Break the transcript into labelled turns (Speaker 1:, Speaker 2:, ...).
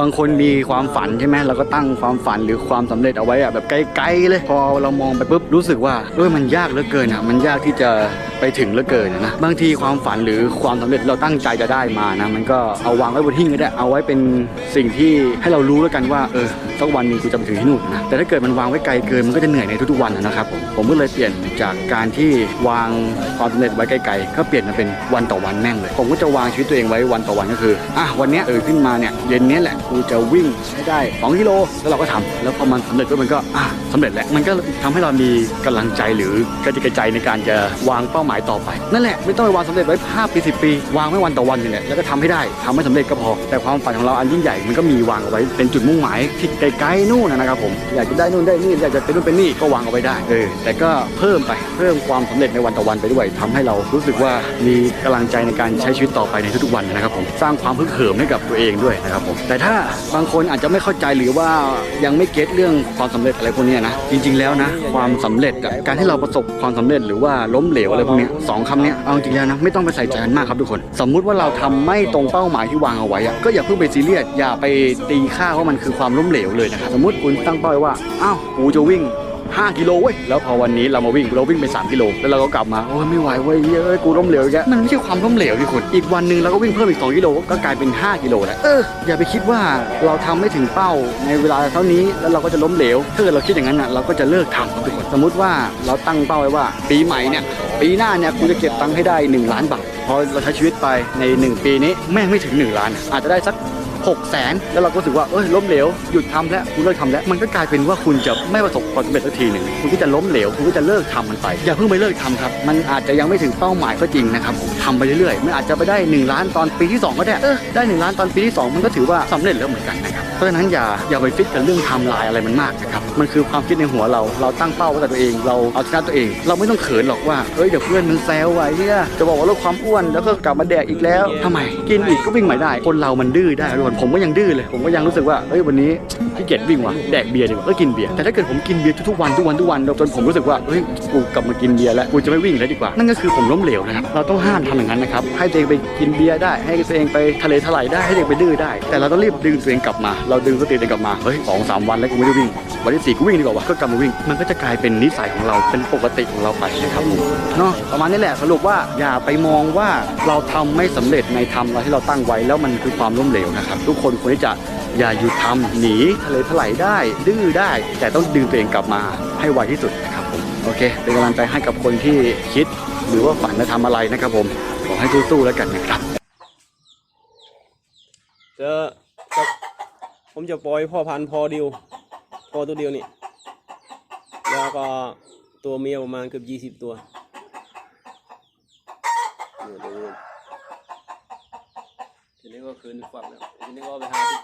Speaker 1: บางคนมีความฝันใช่ไหมเราก็ตั้งความฝันหรือความสำเร็จเอาไว้อะแบบไกลๆเลย พอเรามองไปปุ๊บรู้สึกว่าเอ้ยมันยากเหลือเกินอะมันยากที่จะไปถึงเหลือเกินนะบางทีความฝันหรือความสำเร็จเราตั้งใจจะได้มานะมันก็เอาวางไว้บนหิ้งก็ได้เอาไว้เป็นสิ่งที่ให้เรารู้แล้วกันว่าเออสักวันหนึงกูจะไปถึงที่นู่นนะแต่ถ้าเกิดมันวางไว้ไกลเกินมันก็จะเหนื่อยในทุกๆวันนะครับผมผมก็เลยเปลี่ยนจากการที่วางความสำเร็จไว้ไกลๆก็เปลี่ยนมาเป็นวันต่อวันแม่งเลย ผมก็จะวางชีวิตตัวเองไว้วันต่อวันก็คืออะวันนี้ยตื่นขึ้นมาเนี่ยเย็นนี้แหละกูจะวิ่งให้ได้2กิโลแล้วเราก็ทำแล้วพอมันสำเร็จก็มันก็อะสำเร็จแล้วมันก็ทำให้เรามีกำลังใจหรือกระจิกกระใจในการจะวางเป้าหมายต่อไป นั่นแหละไม่ต้องไปวางสำเร็จไว้5ปี10 ปี วางไว้วันต่อวันนี่แหละแล้วก็ทำให้ได้ทำให้สำเร็จก็พอ แต่ความฝันของเราอันยิ่งใหญ่มันก็มีวางเอาไว้เป็นจุดมุ่งหมายที่ไกลๆนู่นนะครับผมอยากจะได้นู่นได้นี่อยากจะเป็นนู่นเป็นนี่ก็วางเอาไว้ได้เออแต่ก็เพิ่มไปเพิ่มความสำเร็จในวันต่อวันไปด้วยทำให้เรารู้สึกว่ามีกำลังใจในการใช้ชีวิตต่อไปในทุกๆวันนะครับผมสร้างความพึกเหิมให้กับตัวเองด้วยนะครับผมแต่ถ้าบางคนอาจจะไม่เข้าใจหรือว่ายังไม่เก็ตเรื่องความสำเร็จอะไรพวกนี้นะจริง ๆแล้วนะความสำเร็จการที่เราประสบความสำเร็จหรือว่าล้มเหลวอะไรพวกเนี้ยสองคำเนี้ยเอาจริงๆแล้วนะไม่ต้องไปใส่ใจกันมากครับทุกคน สมมุติว่าเราทำไม่ตรงเป้าหมายที่วางเอาไว้อะก็อย่าเพิ่งไปซีเรียสอย่าไปตีค่าว่ามันคือความล้มเหลวเลยนะครับสมมติคุณตั้งเป้าไว้ว่าอ้าวกูจะวิ่ง 5กิโลเว้ยแล้วพอวันนี้เรามาวิ่งเราวิ่งไป3กิโลแล้วเราก็กลับมาโอ้ยไม่ไหวเว้ยเอ้ยกูล้มเหลวอีกแล้วมันไม่ใช่ความล้มเหลวที่คุณอีกวันหนึ่งเราก็วิ่งเพิ่มอีก2กิโลก็กลายเป็น 5กิโลแล้วเอออย่าไปคิดว่าเราทำไม่ถึงเป้าในเวลาเท่านี้แล้วเราก็จะล้มเหลวถ้าเกิดเราคิดอย่างนั้นอะเราก็จะเลิกทำครับทุกคนสมมติว่าเราตั้งเป้าไว้ว่า ปีใหม่เนี่ยปีหน้าเนี่ยกูจะเก็บตังค์ให้ได้ 1 ล้านบาทพอเราใช้ชีวิตไปใน 1 ปีนี้แม่งไม่ถึง 1 ล้าน อาจจะได้สัก หกแสนแล้วเราก็รู้สึกว่าเอ้ยล้มเหลวหยุดทำแล้วคุณเลิกทำแล้ว มันก็กลายเป็นว่าคุณจะไม่ประสบความสำเร็จสักทีหนึ่งคุณก็จะล้มเหลวคุณก็จะเลิกทำมันไป อย่าเพิ่งไปเลิกทำครับ มันอาจจะยังไม่ถึงเป้าหมายก็จริงนะครับผมทำไปเรื่อยๆมันอาจจะไปได้ 1 ล้านตอนปีที่ 2 ก็ได้เออได้ 1 ล้านตอนปีที่ 2 มันก็ถือว่าสำเร็จแล้วเหมือนกันนะครับเพราะฉะนั้นอย่าอย่าไปฟิตกับเรื่องทำลายอะไรมันมากนะครับมันคือความคิดในหัวเราเราตั้งเป้าไว้กับตัวเอง เราเอาชนะตัวเอง เราไม่ต้องเขินหรอกว่าเอ้ยเดี๋ยวเพื่อนมันแซวไว้เนี่ยจะบอกว่าลดความอ้วนแล้วก็กลับมาแดกอีกแล้วทำไมกินอีกก็วิ่งใหม่ได้ คนเรามันดื้อได้ทุกคนผมก็ยังดื้อเลย ผมก็ยังรู้สึกว่าเฮ้ยวันนี้ ขี้เกียจวิ่งว่ะแดกเบียร์ดีกว่าก็กินเบียร์แต่ถ้าเกิดผมกินเบียร์ทุกๆวันทุกวันทุกวันจนผมรู้สึกว่าเฮ้ยกูกลับมากินเบียร์แล้วกูจะไม่วิ่งแล้วดีกว่านั่นก็คือผมล้มเหลวนะครับเราต้องห้ามทำอย่างนั้นนะครับให้ตัวเองไปกินเบียร์ได้ให้ตัวเองไปทะเลทลายได้ให้ตัวเองไปดื้อได้ แต่เราต้องรีบดึงตัวเองกลับมา เราดึงสติตัวเองกลับมาเฮ้ยสองสามวันแล้วกูไม่ได้วิ่งวันที่สี่กูวิ่งดีกว่าวะก็กลับมาวิ่ง มันก็จะกลายเป็นนิสัยของเราเป็นปกติของเราไปนะครับผมเนาะประมาณนี้แหละสรุปว่าอย่าไปมองว่าเราทำไม่สำเร็จในทำอะไรที่เราตั้งไว้แล้วมันคือความล้มเหลวนะครับทุกคนควรที่จะอย่าหยุดทำหนีทะเลถลายได้ ดื้อได้ แต่ต้องดึงตัวเองกลับมาให้ไวที่สุดนะครับผมโอเค เป็นกำลังใจให้กับคนที่คิด หรือว่าฝันจะทำอะไรนะครับผมขอให้สู้ๆแล้วกันนะครับ
Speaker 2: จะจะผมจะปล่อยพ่อพันธุ์พอเดียวพอตัวเดียวนี่แล้วก็ตัวเมียประมาณเกือบยี่สิบตัวเนี่ยตัวนี้ทีนี้ก็คืนฝักแล้วทีนี้ก็เอาไปหาที่